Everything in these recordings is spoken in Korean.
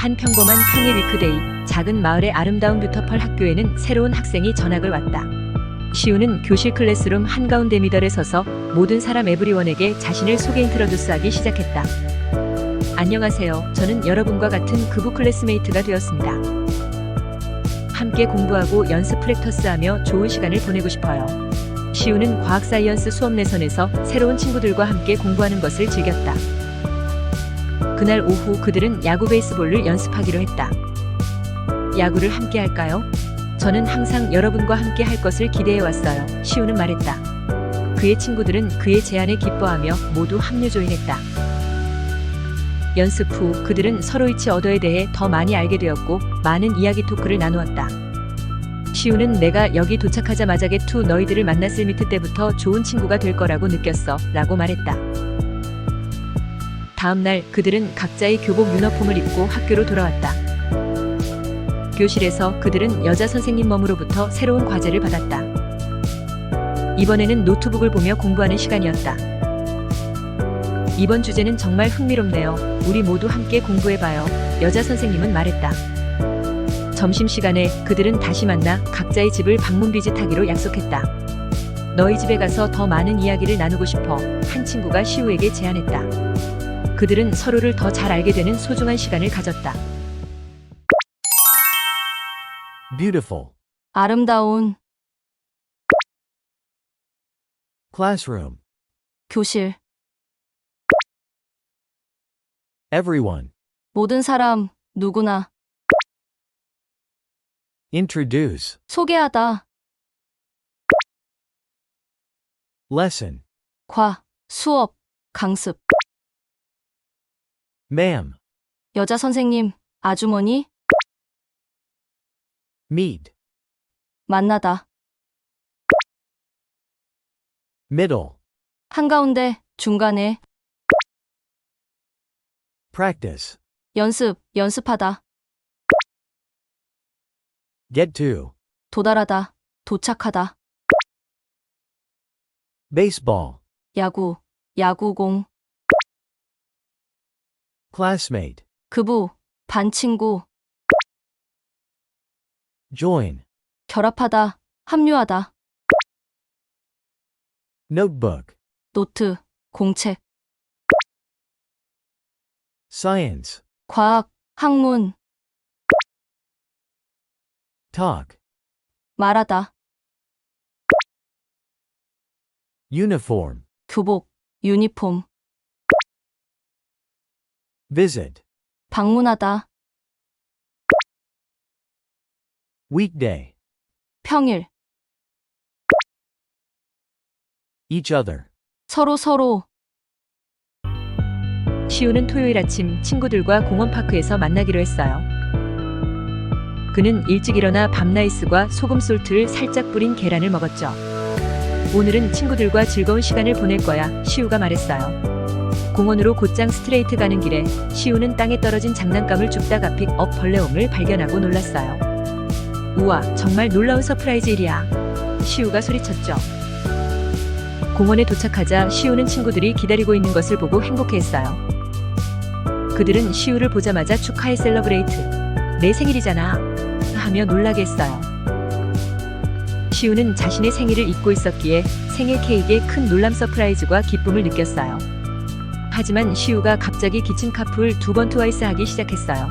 한 평범한 평일 위크데이, 작은 마을의 아름다운 뷰터펄 학교에는 새로운 학생이 전학을 왔다. 시우는 교실 클래스룸 한가운데 미달에 서서 모든 사람 에브리원에게 자신을 소개 인트로듀스하기 시작했다. 안녕하세요. 저는 여러분과 같은 극우 클래스메이트가 되었습니다. 함께 공부하고 연습 프랙터스하며 좋은 시간을 보내고 싶어요. 시우는 과학 사이언스 수업 내선에서 새로운 친구들과 함께 공부하는 것을 즐겼다. 그날 오후 그들은 야구 베이스볼을 연습하기로 했다. 야구를 함께 할까요? 저는 항상 여러분과 함께 할 것을 기대해 왔어요. 시우는 말했다. 그의 친구들은 그의 제안에 기뻐하며 모두 합류 조인했다. 연습 후 그들은 서로의 치 얻어에 대해 더 많이 알게 되었고 많은 이야기 토크를 나누었다. 시우는 내가 여기 도착하자마자 게투 너희들을 만났을 미트 때부터 좋은 친구가 될 거라고 느꼈어 라고 말했다. 다음 날 그들은 각자의 교복 유니폼을 입고 학교로 돌아왔다. 교실에서 그들은 여자 선생님 멈으로부터 새로운 과제를 받았다. 이번에는 노트북을 보며 공부하는 시간이었다. 이번 주제는 정말 흥미롭네요. 우리 모두 함께 공부해봐요. 여자 선생님은 말했다. 점심시간에 그들은 다시 만나 각자의 집을 방문 비짓하기로 약속했다. 너희 집에 가서 더 많은 이야기를 나누고 싶어 한 친구가 시우에게 제안했다. 그들은 서로를 더 잘 알게 되는 소중한 시간을 가졌다. Beautiful. 아름다운 Classroom. 교실. Everyone. 모든 사람, 누구나. Introduce. 소개하다. Lesson. 과, 수업, 강습. Ma'am. 여자 선생님, 아주머니, Meet. 만나다. Middle. 한가운데, 중간에. Practice. 연습, 연습하다. Get to. 도달하다. 도착하다. Baseball. 야구, 야구공. Classmate. 그부, 반 친구. Join. 결합하다. 합류하다. Notebook. 노트, 공책. Science. 과학, 학문. Talk. 말하다. Uniform. 교복, 유니폼. Visit. 방문하다. Weekday. 평일. Each other. 서로 서로. 시우는 토요일 아침 친구들과 공원 파크에서 만나기로 했어요. 그는 일찍 일어나 밤라이스과 소금 솔트를 살짝 뿌린 계란을 먹었죠. 오늘은 친구들과 즐거운 시간을 보낼 거야, 시우가 말했어요. 공원으로 곧장 스트레이트 가는 길에 시우는 땅에 떨어진 장난감을 줍다가 픽업 벌레옹을 발견하고 놀랐어요. 우와, 정말 놀라운 서프라이즈 일이야. 시우가 소리쳤죠. 공원에 도착하자 시우는 친구들이 기다리고 있는 것을 보고 행복해했어요. 그들은 시우를 보자마자 축하해 셀러브레이트. 내 생일이잖아. 하며 놀라게 했어요. 시우는 자신의 생일을 잊고 있었기에 생일 케이크에 큰 놀람 서프라이즈와 기쁨을 느꼈어요. 하지만 시우가 갑자기 기침 카풀 두 번 트와이스 하기 시작했어요.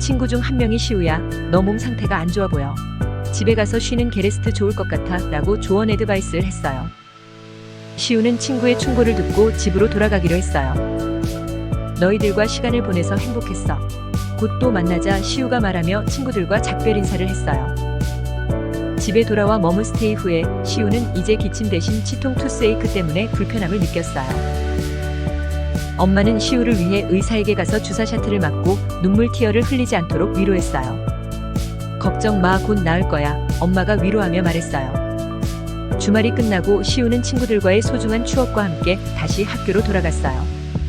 친구 중 한 명이 시우야, 너 몸 상태가 안 좋아 보여. 집에 가서 쉬는 게레스트 좋을 것 같아 라고 조언 애드바이스를 했어요. 시우는 친구의 충고를 듣고 집으로 돌아가기로 했어요. 너희들과 시간을 보내서 행복했어. 곧 또 만나자 시우가 말하며 친구들과 작별 인사를 했어요. 집에 돌아와 머문 스테이 후에 시우는 이제 기침 대신 치통 투스에이크 때문에 불편함을 느꼈어요. 엄마는 시우를 위해 의사에게 가서 주사 샤트를 맞고 눈물 티어를 흘리지 않도록 위로했어요. 걱정 마, 곧 나을 거야. 엄마가 위로하며 말했어요. 주말이 끝나고 시우는 친구들과의 소중한 추억과 함께 다시 학교로 돌아갔어요.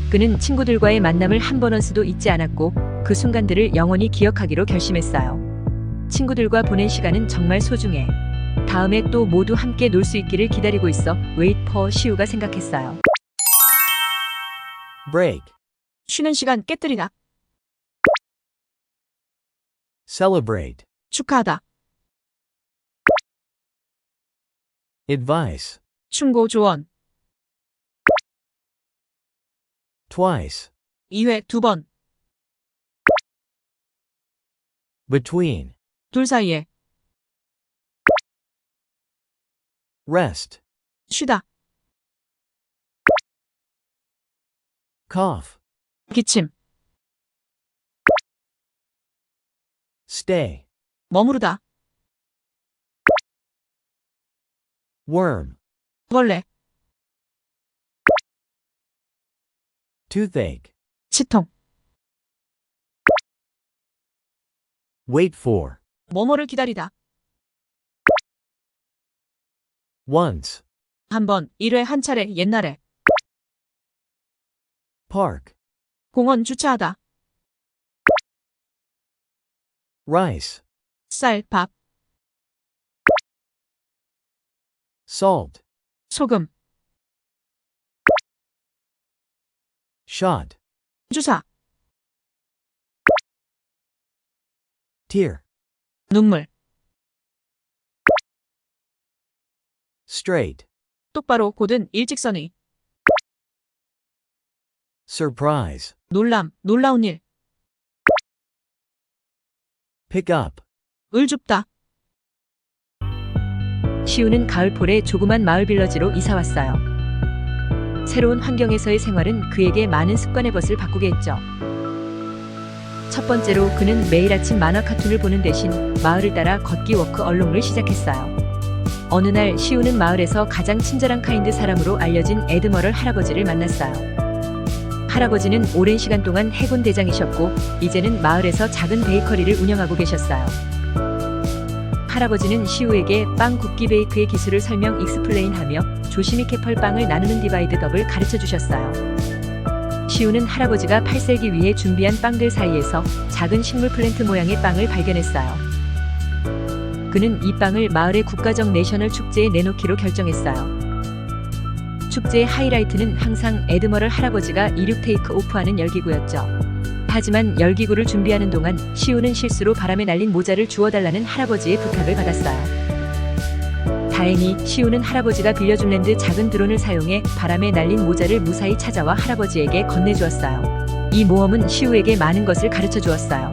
그는 친구들과의 만남을 한번 원수도 잊지 않았고 그 순간들을 영원히 기억하기로 결심했어요. 친구들과 보낸 시간은 정말 소중해. 다음에 또 모두 함께 놀 수 있기를 기다리고 있어. 웨이트 퍼 시우가 생각했어요. Break. 쉬는 시간 깨뜨리나? Celebrate. 축하하다. Advice. 충고 조언. Twice. 2회 두 번. Between. 둘 사이에. Rest. 쉬다. Cough. 기침. Stay. 머무르다. Worm. 벌레. Toothache. 치통. Wait for. 뭐뭐를 기다리다. Once. 한 번, 1회 한 차례, 옛날에. Park. 공원 주차하다. Rice. 쌀, 밥, Salt. 소금, Shot. 주사, Tear. 눈물, Straight. 똑바로 곧은 일직선의, Surprise. 놀람, 놀라운 일, Pick up. 을 줍다. 시우는 가을폴에 조그만 마을 빌러지로 이사 왔어요. 새로운 환경에서의 생활은 그에게 많은 습관의 벗을 바꾸게 했죠. 첫 번째로 그는 매일 아침 만화 카툰을 보는 대신 마을을 따라 걷기 워크 얼롱을 시작했어요. 어느 날 시우는 마을에서 가장 친절한 카인드 사람으로 알려진 에드머럴 할아버지를 만났어요. 할아버지는 오랜 시간 동안 해군 대장이셨고 이제는 마을에서 작은 베이커리를 운영하고 계셨어요. 할아버지는 시우에게 빵 굽기 베이크의 기술을 설명 익스플레인하며 조심히 캐펄 빵을 나누는 디바이드 덕을 가르쳐 주셨어요. 시우는 할아버지가 팔셀기 위해 준비한 빵들 사이에서 작은 식물 플랜트 모양의 빵을 발견했어요. 그는 이 빵을 마을의 국가적 내셔널 축제에 내놓기로 결정했어요. 축제의 하이라이트는 항상 에드머럴 할아버지가 이륙 테이크 오프하는 열기구였죠. 하지만 열기구를 준비하는 동안 시우는 실수로 바람에 날린 모자를 주워달라는 할아버지의 부탁을 받았어요. 다행히 시우는 할아버지가 빌려준 랜드 작은 드론을 사용해 바람에 날린 모자를 무사히 찾아와 할아버지에게 건네주었어요. 이 모험은 시우에게 많은 것을 가르쳐 주었어요.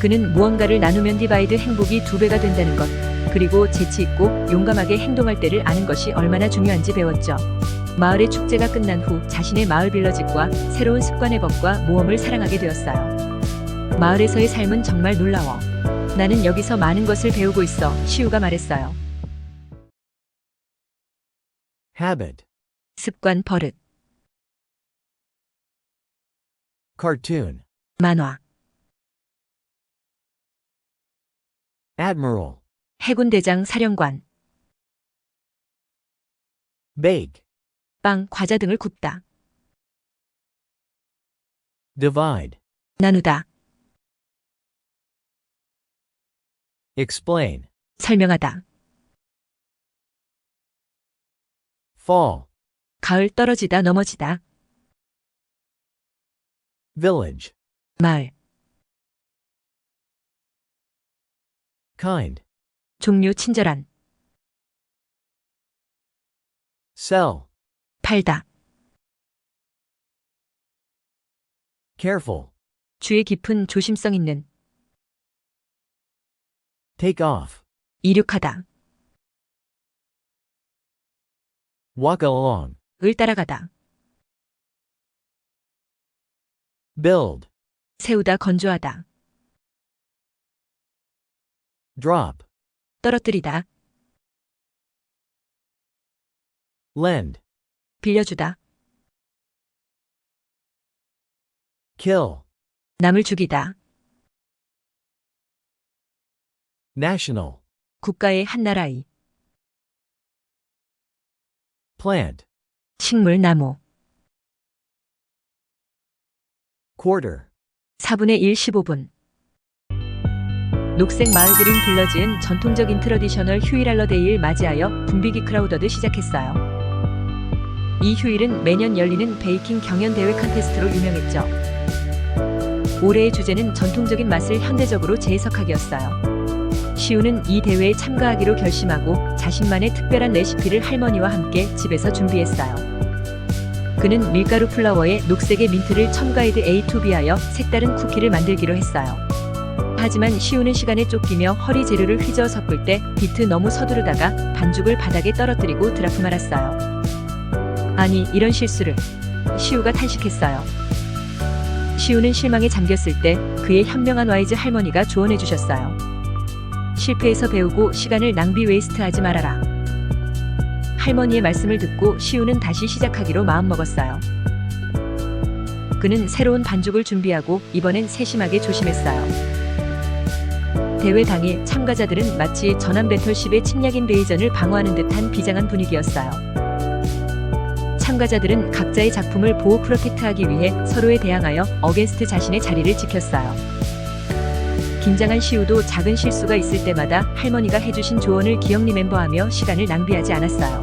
그는 무언가를 나누면 디바이드 행복이 두 배가 된다는 것, 그리고 재치 있고 용감하게 행동할 때를 아는 것이 얼마나 중요한지 배웠죠. 마을의 축제가 끝난 후 자신의 마을 빌러집과 새로운 습관의 법과 모험을 사랑하게 되었어요. 마을에서의 삶은 정말 놀라워. 나는 여기서 많은 것을 배우고 있어. 시우가 말했어요. Habit. 습관 버릇, Cartoon. 만화, Admiral. 해군 대장 사령관, Bake. 빵, 과자 등을 굽다, Divide. 나누다, Explain. 설명하다, Fall. 가을 떨어지다 넘어지다, Village. 마을, Kind. 종류 친절한, Sell. 팔다, Careful. 주의 깊은 조심성 있는, Take off. 이륙하다, Walk along. 을 따라가다, Build. 세우다 건조하다, Drop. 떨어뜨리다, Lend. 빌려주다, Kill. 남을 죽이다, National. 국가의 한 나라의, Plant. 식물 나무, Quarter. 4분의 1 15분. 녹색 마을 그린 빌러 지은 전통적인 트러디셔널 휴일 할러데이를 맞이하여 붐비기 크라우더드 시작했어요. 이 휴일은 매년 열리는 베이킹 경연 대회 컨테스트로 유명했죠. 올해의 주제는 전통적인 맛을 현대적으로 재해석하기였어요. 시우는 이 대회에 참가하기로 결심하고 자신만의 특별한 레시피를 할머니와 함께 집에서 준비했어요. 그는 밀가루 플라워에 녹색의 민트를 첨가해드 A2B하여 색다른 쿠키를 만들기로 했어요. 하지만 시우는 시간에 쫓기며 허리 재료를 휘저어 섞을 때 비트 너무 서두르다가 반죽을 바닥에 떨어뜨리고 드라프 말았어요. 아니 이런 실수를 시우가 탄식했어요. 시우는 실망에 잠겼을 때 그의 현명한 와이즈 할머니가 조언해 주셨어요. 실패해서 배우고 시간을 낭비 웨이스트하지 말아라. 할머니의 말씀을 듣고 시우는 다시 시작하기로 마음먹었어요. 그는 새로운 반죽을 준비하고 이번엔 세심하게 조심했어요. 대회 당일 참가자들은 마치 전함 배털십의 침략 인 베이전을 방어하는 듯한 비장한 분위기였어요. 참가자들은 각자의 작품을 보호 프로텍트하기 위해 서로에 대항하여 어게스트 자신의 자리를 지켰어요. 긴장한 시우도 작은 실수가 있을 때마다 할머니가 해주신 조언을 기억 리멤버하며 시간을 낭비하지 않았어요.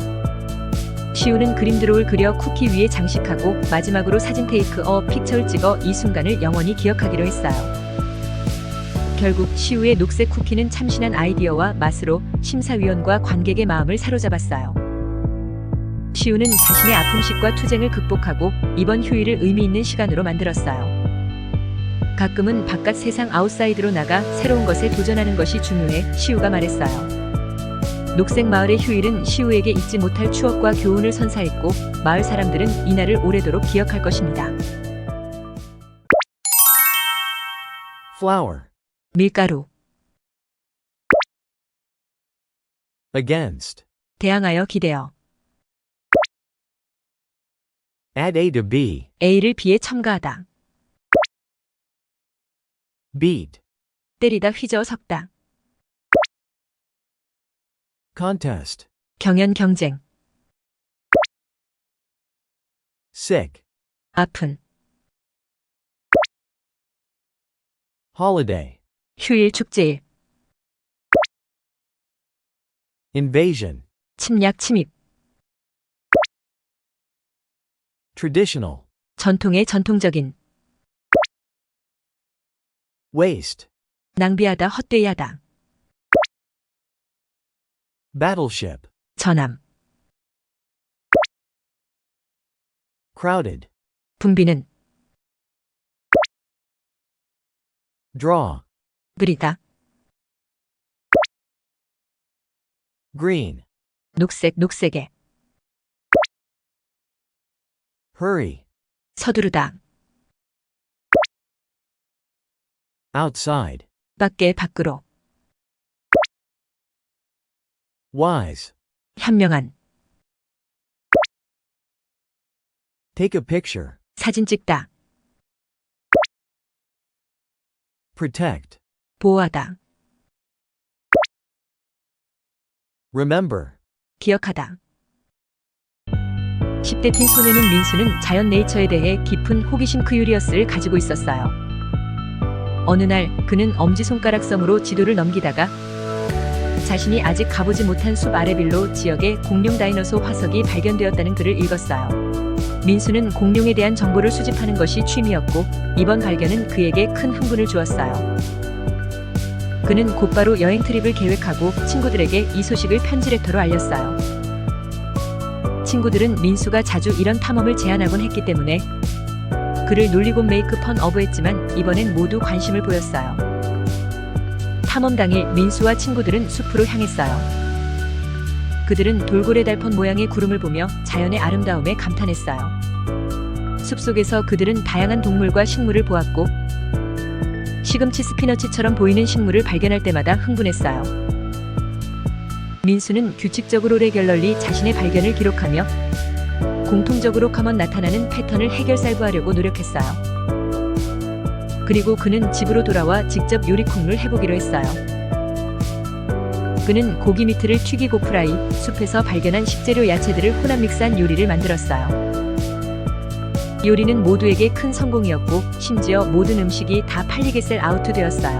시우는 그림 드로를 그려 쿠키 위에 장식하고 마지막으로 사진 테이크 어 픽처를 찍어 이 순간을 영원히 기억하기로 했어요. 결국 시우의 녹색 쿠키는 참신한 아이디어와 맛으로 심사위원과 관객의 마음을 사로잡았어요. 시우는 자신의 아픔식과 투쟁을 극복하고 이번 휴일을 의미 있는 시간으로 만들었어요. 가끔은 바깥 세상 아웃사이드로 나가 새로운 것에 도전하는 것이 중요해 시우가 말했어요. 녹색 마을의 휴일은 시우에게 잊지 못할 추억과 교훈을 선사했고 마을 사람들은 이날을 오래도록 기억할 것입니다. Flour. 밀가루, Against. 대항하여 기대어, Add A to B. A를 B에 첨가하다, Beat. 때리다 휘저어 섞다, Contest. 경연 경쟁, Sick. 아픈, Holiday. 휴일 축제일, Invasion. 침략 침입, Traditional. 전통의 전통적인, Waste. 낭비하다 헛되이 하다, Battleship. 전함, Crowded. 붐비는, Draw. 그리다, Green. 녹색 녹색에, Hurry. 서두르다, Outside. 밖에 밖으로, Wise. 현명한, Take a picture. 사진 찍다, Protect. 보호하다, Remember. 기억하다. 10대 틴 소년인 민수는 자연 네이처에 대해 깊은 호기심 크유리어스를 가지고 있었어요. 어느 날 그는 엄지손가락 섬으로 지도를 넘기다가 자신이 아직 가보지 못한 숲 아래빌로 지역에 공룡 다이너소 화석이 발견되었다는 글을 읽었어요. 민수는 공룡에 대한 정보를 수집하는 것이 취미였고 이번 발견은 그에게 큰 흥분을 주었어요. 그는 곧바로 여행 트립을 계획하고 친구들에게 이 소식을 편지레터로 알렸어요. 친구들은 민수가 자주 이런 탐험을 제안하곤 했기 때문에 그를 놀리고 메이크 펀 어브했지만 이번엔 모두 관심을 보였어요. 탐험 당일 민수와 친구들은 숲으로 향했어요. 그들은 돌고래 달펀 모양의 구름을 보며 자연의 아름다움에 감탄했어요. 숲속에서 그들은 다양한 동물과 식물을 보았고 시금치 스피너치처럼 보이는 식물을 발견할 때마다 흥분했어요. 민수는 규칙적으로 레귤럴리 자신의 발견을 기록하며 공통적으로 커먼 나타나는 패턴을 해결살구하려고 노력했어요. 그리고 그는 집으로 돌아와 직접 요리 콩을 해보기로 했어요. 그는 고기 미트를 튀기고 프라이, 숲에서 발견한 식재료 야채들을 혼합 믹스한 요리를 만들었어요. 요리는 모두에게 큰 성공이었고 심지어 모든 음식이 다 팔리게 셀 아웃도 되었어요.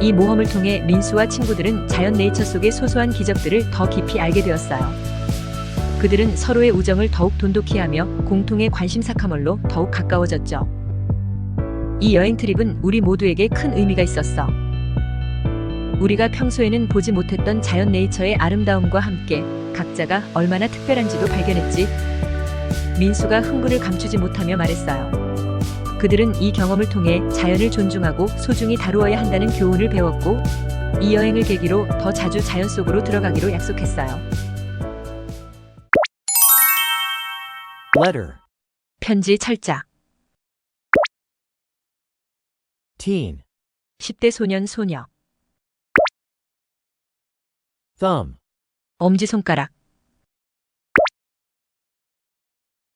이 모험을 통해 민수와 친구들은 자연 네이처 속의 소소한 기적들을 더 깊이 알게 되었어요. 그들은 서로의 우정을 더욱 돈독히 하며 공통의 관심사 카멀로 더욱 가까워졌죠. 이 여행 트립은 우리 모두에게 큰 의미가 있었어. 우리가 평소에는 보지 못했던 자연 네이처의 아름다움과 함께 각자가 얼마나 특별한지도 발견했지. 민수가 흥분을 감추지 못하며 말했어요. 그들은 이 경험을 통해 자연을 존중하고 소중히 다루어야 한다는 교훈을 배웠고, 이 여행을 계기로 더 자주 자연 속으로 들어가기로 약속했어요. Letter. 편지 철자. Teen. 10대 소년 소녀. Thumb. 엄지손가락.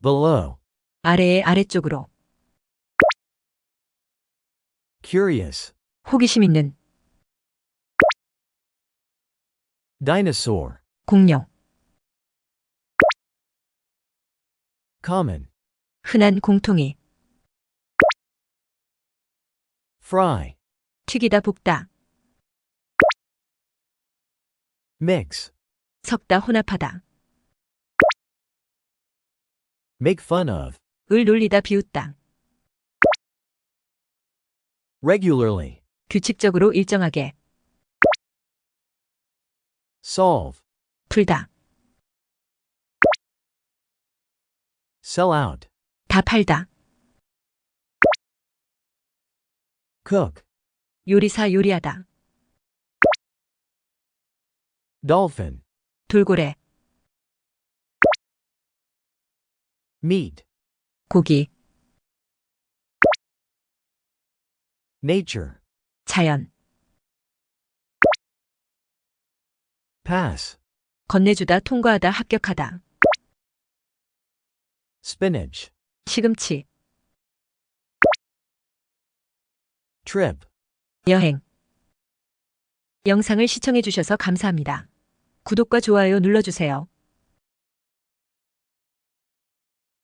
Below. 아래의 아래쪽으로. Curious. 호기심 있는. Dinosaur. 공룡. Common. 흔한 공통이. Fry. 튀기다 볶다. Mix. 섞다 혼합하다. Make fun of. 을 놀리다 비웃다. Regularly. 규칙적으로 일정하게. Solve. 풀다. Sell out. 다 팔다. Cook. 요리사 요리하다. Dolphin. 돌고래. Meat. 고기. Nature. 자연. Pass. 건네주다 통과하다 합격하다. Spinach. 시금치. Trip. 여행. 영상을 시청해 주셔서 감사합니다. 구독과 좋아요 눌러주세요.